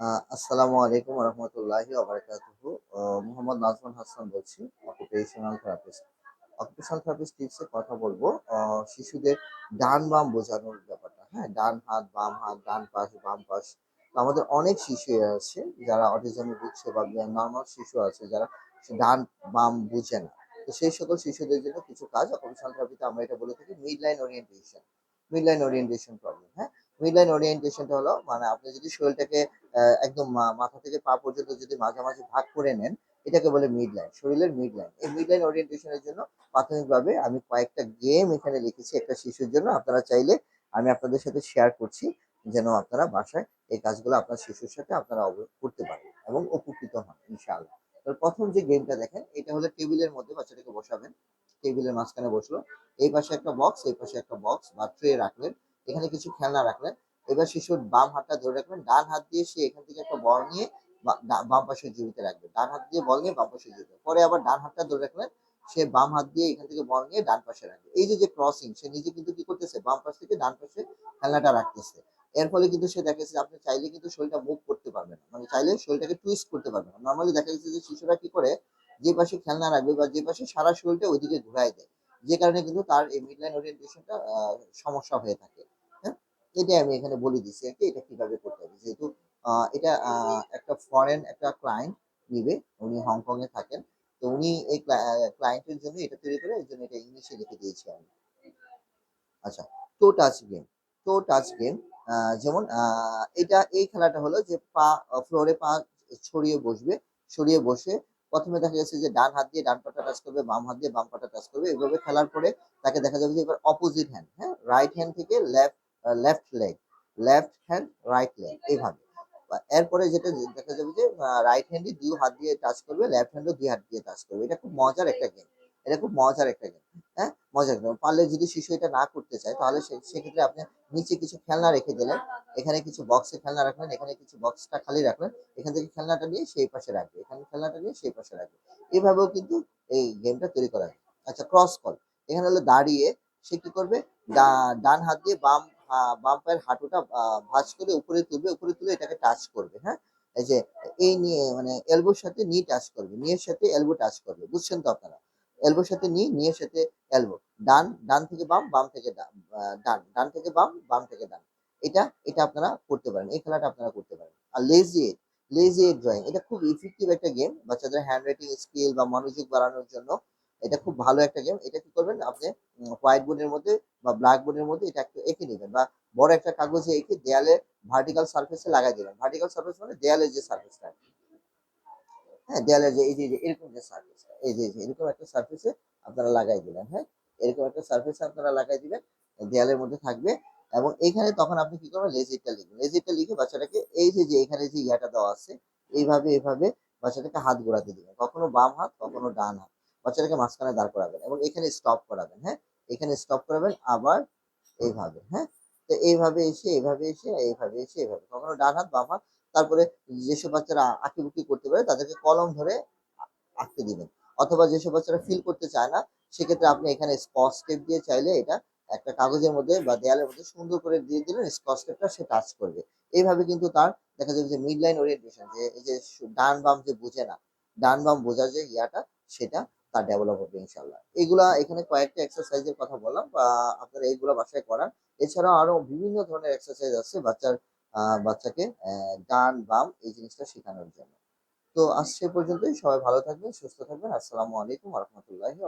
আসসালামু আলাইকুম রহমতুল্লাহি ওবারাকাতুহু। মোহাম্মদ নাজমুল হাসান বলছি অকুপেশনাল থেরাপিস্ট অকুপেশনাল থেরাপিস্ট টিপসে কথা বলব। শিশুদের ডান বাম বোঝানোর ব্যাপারটা হ্যাঁ ডান হাত, বাম হাত, ডান পাশ, বাম পাশ। আমাদের অনেক শিশু আছে যারা অটিজমে ভুগছে বা নর্মাল শিশু আছে যারা ডান বাম বুঝে না। তো সেই সকল শিশুদের জন্য কিছু কাজ অকুপেশনাল থেরাপিতে আমরা এটা বলে থাকি mid line orientation mid line orientation problem হ্যাঁ? মিড লাইন ওরিয়েন্টেশনটা হলো মানে আপনি যদি শরীরটাকে একদম মাথা থেকে পা পর্যন্ত যদি মাঝামাঝি ভাগ করে নেন, এটাকে বলে মিডলাইন শরীরের মিড লাইন এই মিডলাইন ওরিয়েন্টেশনের জন্য প্রাথমিকভাবে আমি কয়েকটা গেম এখানে লিখেছি একটা শিশুর জন্য। আপনারা চাইলে আমি আপনাদের সাথে শেয়ার করছি, যেন আপনারা বাসায় এই কাজগুলো আপনার শিশুর সাথে আপনারা করতে পারেন এবং উপকৃত হন, ইনশাআল্লাহ। প্রথম যে গেমটা দেখেন, এটা হলো টেবিলের মধ্যে বাচ্চাটাকে বসাবেন। টেবিলের মাঝখানে বসল। এই পাশে একটা বক্স এই পাশে একটা বক্স বা ট্রে রাখলেন। এখানে কিছু খেলনা রাখলেন। এবার শিশুর বাম হাতটা ধরে রাখবেন। ডান হাত দিয়ে সে এখান থেকে একটা বল নিয়ে বাম পাশে জুড়িতে রাখবে। ডান হাত দিয়ে বল নিয়ে বাম পাশে জুড়িতে পরে আবার ডান হাতটা ধরে রাখলেন, সে বাম হাত দিয়ে এখান থেকে বল নিয়ে ডান পাশে রাখবে। এই যে ক্রসিং সে নিজে কিন্তু কি করতেছে? বাম পাশ থেকে ডান পাশে খেলনাটা রাখতেছে। এর ফলে কিন্তু সে দেখা যাচ্ছে যে আপনি চাইলে কিন্তু শরীরটা মুভ করতে পারবে না। মানে চাইলে শরীরটাকে টুইস্ট করতে পারবে না। নর্মালি দেখা যাচ্ছে যে শিশুরা কি করে? যে পাশে খেলনা রাখবে বা যে পাশে সারা শরীরটা ওইদিকে ঘুরাই দেয়। যে কারণে কিন্তু তার এই মিড লাইন ওরিয়েন্টেশনটা সমস্যা হয়ে থাকে। এটাই আমি এখানে বলে দিচ্ছি আর কি, এটা কীভাবে করতে হবে। যেহেতু এটা একটা ফরেন একটা ক্লায়েন্ট নিবে, উনি হংকং এ থাকেন, তো উনি এই ক্লায়েন্টের জন্য এটা তৈরি করে এই জন্য এটা ইংলিশে লিখে দিয়েছি আমি। আচ্ছা toe touch game toe touch game যেমন এটা, এই খেলাটা হলো যে পা ফ্লোরে পা ছড়িয়ে বসবে, ছড়িয়ে বসে প্রথমে দেখা যাচ্ছে যে ডান হাত দিয়ে ডান পাটা টাচ করবে, বাম হাত দিয়ে বাম পাটা টাচ করবে, এভাবে খেলার পরে তাকে দেখা যাবে যে এবার অপোজিট হ্যান্ড হ্যাঁ রাইট হ্যান্ড থেকে left left leg left hand right leg এইভাবে। এরপরে যেটা দেখা যাবে যে রাইট হ্যান্ডই দুই হাত দিয়ে টাচ করবে লেফট হ্যান্ডও দুই হাত দিয়ে টাচ করবে। এটা খুব মজার একটা গেম এটা খুব মজার একটা গেম হ্যাঁ? মজার গেম পারলে যদি শিশু এটা না করতে চায়, তাহলে সেক্ষেত্রে আপনি নিচে কিছু খেলনা রেখে দিলেন। এখানে কিছু বক্সে খেলনা রাখলেন, এখানে কিছু বক্সটা খালি রাখলেন। এখান থেকে খেলনাটা নিয়ে সেই পাশে রাখবে। এখানে খেলনাটা নিয়ে সেই পাশে রাখবে। এভাবেও কিন্তু এই গেমটা তৈরি করা আচ্ছা ক্রস কল এখানে হলো দাঁড়িয়ে সে কি করবে? ডান হাত দিয়ে বাম বাম পায়ের হাঁটুটা ভাঁজ করে উপরে তুলবে, উপরে তুলে এটাকে টাচ করবে হ্যাঁ? এই যে, এই নিয়ে মানে এলবোর সাথে নি টাচ করবে নিয়ের সাথে এলবো টাচ করবে, বুঝছেন তো আপনারা? এলবোর সাথে নি নিয়ের সাথে এলবো ডান ডান থেকে বাম বাম থেকে ডান ডান থেকে বাম বাম থেকে ডান, এটা এটা আপনারা করতে পারেন, এই খেলাটা আপনারা করতে পারেন, আর লেজি লেজি ড্রয়িং এটা খুব ইফেক্টিভ একটা গেম বাচ্চাদের হ্যান্ড রাইটিং স্কিল বা মনোযোগ বাড়ানোর জন্য এটা খুব ভালো একটা গেম এটা কি করবেন? আপনি হোয়াইট বোর্ডের মধ্যে বা ব্ল্যাক বোর্ডের মধ্যে এটা একটু এঁকে নেবেন বা বড় একটা কাগজে এঁকে দেয়ালে ভার্টিক্যাল সার্ফেসে লাগাই দেবেন। ভার্টিক্যাল সার্ফেস মানে দেয়ালের যে সার্ফেসটা হ্যাঁ দেয়ালের যে, এই যে এরকম যে সার্ফেস এই যে এরকম একটা সার্ফেসে আপনারা লাগাই দিলেন হ্যাঁ? এরকম একটা সার্ফেসে আপনারা লাগাই দিবেন, দেয়ালের মধ্যে থাকবে এবং এখানে তখন আপনি কি করবেন? লেজিটটা লিখবেন। লেজিটটা লিখে বাচ্চাটাকে এই যে যে, এখানে যে ইয়াটা দেওয়া আছে, এইভাবে এইভাবে বাচ্চাটাকে হাত ঘোরাতে দিবেন। কখনো বাম হাত, কখনো ডান হাত। বাচ্চাটাকে মাঝখানে দাঁড় করাবেন এবং এখানে স্টপ করাবেন হ্যাঁ? এখানে স্টপ করাবেন, আবার এইভাবে হ্যাঁ? তো এইভাবে এসে এইভাবে এসে এইভাবে এসে, এইভাবে। কখনো ডান হাত, বাম হাত, তারপরে যেসব বাচ্চারা আঁকিবুকি করতে পারে তাদেরকে কলম ধরে আঁকতে দিবেন। অথবা যেসব বাচ্চারা ফিল করতে চায় না, সেক্ষেত্রে আপনি এখানে স্কচ টেপ দিয়ে চাইলে এটা একটা কাগজের মধ্যে বা দেয়ালের মধ্যে সুন্দর করে দিয়ে দিলেন স্কচ টেপটা সে টাচ করবে। এইভাবে কিন্তু তার দেখা যাবে যে মিড লাইন ওরিয়েন্টেশন যে এই যে ডান বাম যে বোঝে না, ডান বাম বোঝার যে ইয়াটা, সেটা তার ডেভেলপ হবে ইনশাল্লাহ এগুলা এখানে কয়েকটা এক্সারসাইজের কথা বললাম, বা আপনারা এইগুলা বাসায় করান। এছাড়াও আরও বিভিন্ন ধরনের এক্সারসাইজ আছে বাচ্চার বাচ্চাকে ডান, বাম এই জিনিসটা শেখানোর জন্য। তো আজ সে পর্যন্তই। সবাই ভালো থাকবেন, সুস্থ থাকবেন। আসসালামু আলাইকুম রহমতুল্লাহি